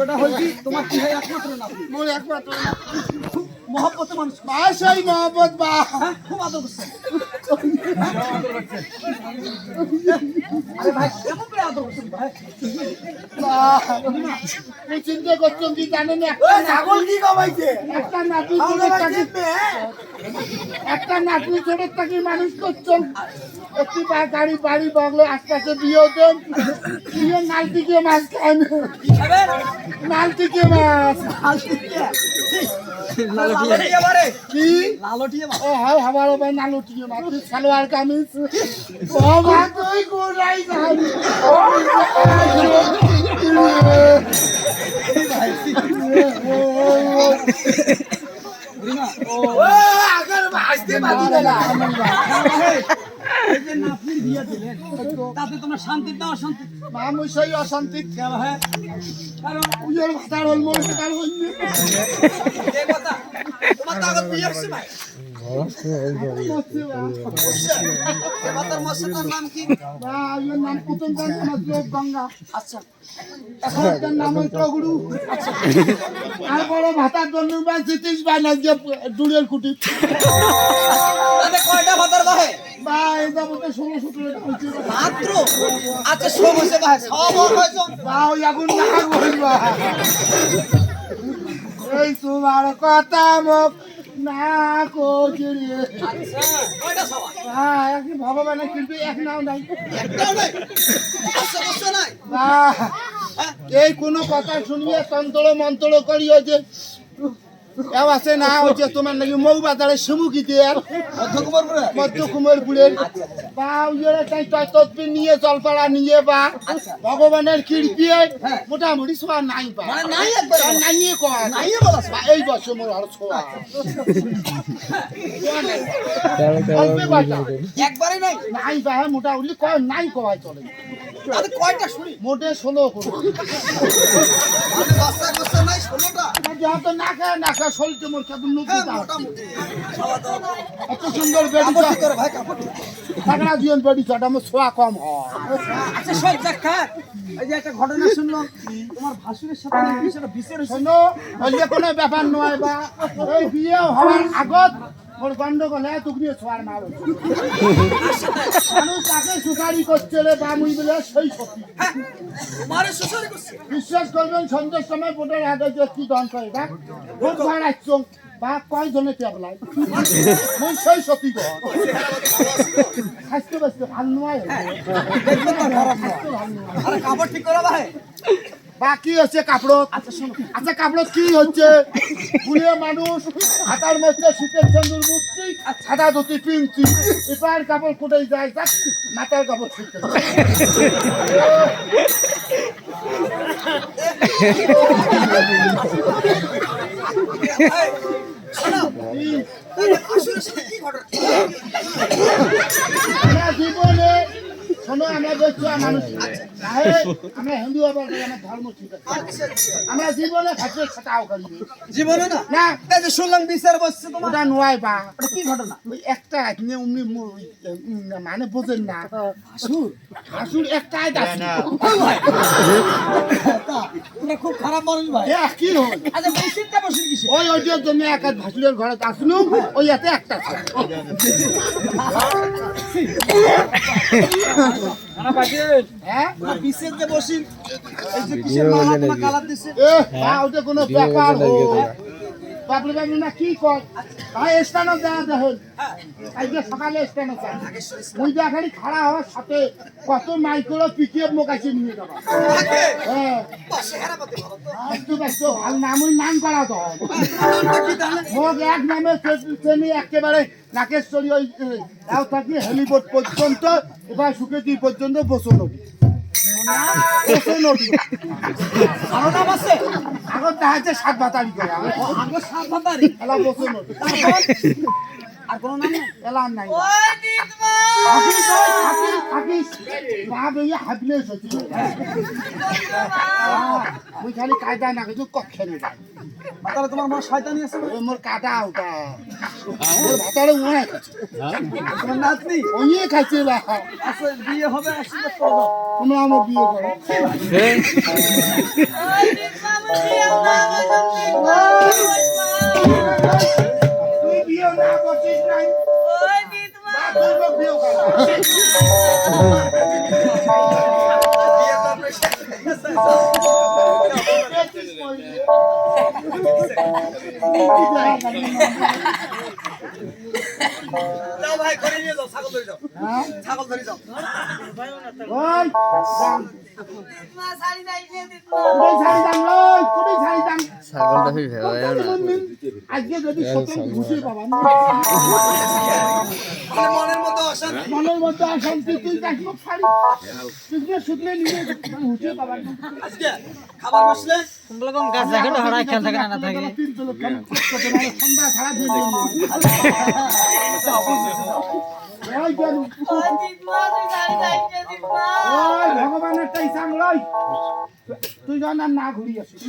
বিষয়টা হয়েছে তোমার কি হয় একমাত্র নাতি মোর একমাত্র মহব্বতে মানুষ। বা সেই মহব্বত বা। হ্যাঁ খুব আদর করছে। আরে ভাই কেমন করে আদর করছেন ভাই? তুই চিন্তা করছেন কি জানেন ছাগল কি কামাইছে? একটা নাতি থাকি একটা নাতি ছোটের থাকি মানুষ করছেন। একটি বা গাড়ি বাড়ি বাংলো আশপাশে বিয়ে দেন বিয়ে নালটিকে মাছ খান। নালটিকে মাছ। কি? লালটিয়ে বারে ও হাও হাওয়ার ভাই নালটিকে মাছ। সালোয়ার কামিজ। ও মা তুই কোনাই যাবি আগের আসতে পারি না এই যে নাতনির বিয়ে দিলেন। তাতে তোমার শান্তি না অশান্তি মামু সেই অশান্তি কেন হ্যাঁ। কারণ উজের ভাতার হল মোর ভাতার হল এই কথা তোমার তো আগত বিয়ে হচ্ছে ভাই। তার আচ্ছা। তার ওই ভাতার জন্য দূরের কুটি। কয়টা ভাতার বাহে? মাত্র? আচ্ছা ভাই সব এই তোমার কথা মুখ না কোচরে আচ্ছা সবাই হ্যাঁ একই কিন্তু এক নাও নাই। একটাও নাই? আচ্ছা নাই? এই কোনো কথা শুনিয়ে তন্ত্র মন্ত্র করিও যে। এও আছে না হচ্ছে তোমার নাকি মৌ বাজারে শিমুকি দিয়ে মধ্যকুমারপুরে? মধ্য কুমারপুরের বা তয় তদবির নিয়ে জলপাড়া নিয়ে বা ভগবানের কীর্তিয়ে মোটামুটি ছোয়া নাই বা। মানে নাই একবার? নাই কয়? নাই বা এই বছর মোর আর ছোঁয়া। নাই নাই। নাই বা মোটামুটি কয় নাই কয় চলে। কয়টা শুনি? মোটে ষোলো করে। দশটা দশটা নাই ষোলোটা? যত না খায় না খায় শরীরটা মোর কেমন নতুন হ্যাঁ। এত সুন্দর বেড়ি জীবন বেড়ি চট আমার ছোঁয়া কম হয়। আচ্ছা সব দেখা এই যে একটা ঘটনা শুনলাম তোমার ভাসুরের সাথে নাকি সেটা বিশের হয়েছে? শোনো কোনো ব্যাপার নয় বা এই বিয়ে হওয়ার আগত ওর গন্ডগোল হ্যাঁ তুক নিয়ে ছোঁয়ার মার। মানুষ তাকে সুপারি করছে রে বা মুই বলে সেই সত্যি বিশ্বাস করবেন সন্ধ্যের সময় বোটের হাতে যে কি দন করে দেখ খুব ভাড়াচ্ছ বা কয়জনে টেবলাই মুই সেই সত্যি কর স্বাস্থ্য বেস্ত ভালো নয়। স্বাস্থ্য ভালো নয়। কাপড় ঠিক করা ভাই। বা কি হচ্ছে কাপড় আচ্ছা আচ্ছা কাপড় কি হচ্ছে? বুড়িয়ে মানুষ হাতার মধ্যে শীতের চন্দুর মুক্তি সাদা ধুতি পিনছি। এবার কাপড় কোথায় যায় যাক মাথার কাপড় ছিটতে ঘটনা আমরা জীবনে শোনো আমরা দেখছি মানুষ আমরা হিন্দু আবার আমার ধর্ম ঠিক আছে। আমরা জীবনে খাচ্ছে সেটাও করি জীবনে না? না। এই যে শুনলাম বিচার বসছে তোমার। ওটা নয় বা ওটা কি ঘটনা? ওই একটা এমনি অমনি মু- ওই, উম, মানে বোঝেন না। হাসুর? একটাই খুব খারাপ মানুষ ভাই। এ, কি হল? আচ্ছা বসেন কিসে ওই এক ভাসুরের ঘরে আসলু ওই এতে একটা হ্যাঁ? বিশেষ যে বসিন এই যে কিসের মালা কালার দিছে? এ ওটা কোনো ব্যাপার হো না কি কর ভাই স্থানও দেওয়া দেখেন। আজকে সকালে দেখালি খাড়া হওয়ার সাথে কত মাইক্রো মোকাইছে নিয়ে যাবা হ্যাঁ। ভালো নাম করা তো। মোক এক নামে শ্রেণি একেবারে নাকেশ্বরী ওই তাও থাকি হেলিবোর্ড পর্যন্ত এবার সুকেতি পর্যন্ত বসো আরও নাম আছে আগত দেখা যাচ্ছে সাত বাতারি করে আগে সাত ভাতারি এলা বসো আর কোনো নাম এলা নাই হচ্ছে খালি কায়দা না কিছু কক্ষে নেই তাহলে তোমার মা শয়তানি আছে ওই মোর কাটা ওটা মোর ভাতারে উড়ে খাচ্ছে। তোমার নাতনি? ওইয়ে খাচ্ছে বা। আচ্ছা বিয়ে হবে করব তোমরা আমার বিয়ে করো। তুই বিয়ে না করছিস নাই বা তুই লোক বিয়ে কর যাও ভাই ঘরে নিয়ে যাও ছাগল ধরে যাও হ্যাঁ ছাগল ধরে যাও ওই যান। কোথায় ছাড়ি যান ওই কোথায় ছাড়ি যান ছাগলটা ফির ভেবে আজকে যদি সতেন ঘুষে মানে মনের মনের মধ্যে অশান্তি তুই দেখব ছাড়ি তুই শুধলে নিয়ে ঘুষে পাবান আজকে খাবার বসলে? তিন চলো কেন সন্ধ্যা ছাড়া দিয়ে দিন ওই গেলু ওই ভগবানের টাই সামলাই তুই জান আর না ঘুরি আসিস।